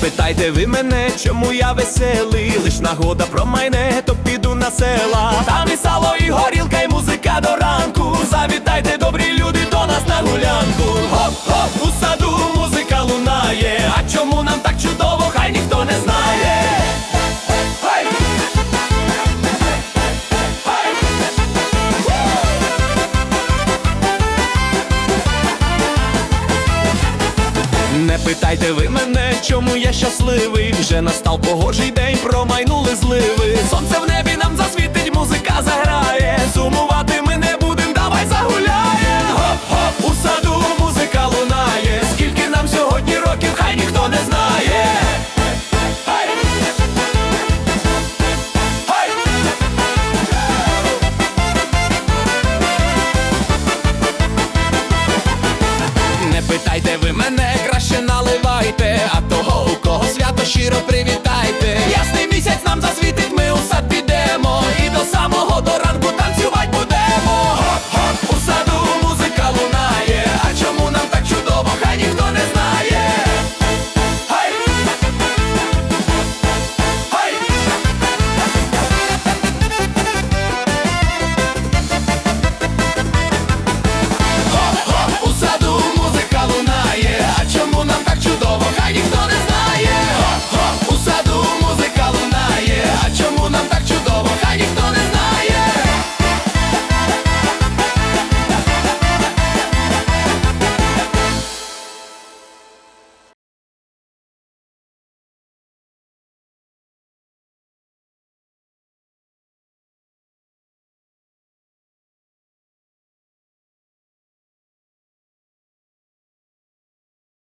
питайте ви мене, чому я веселий, лиш нагода про майне, то піду на села. Там і сало, Питайте ви мене, чому я щасливий. Вже настав погожий день, промайнули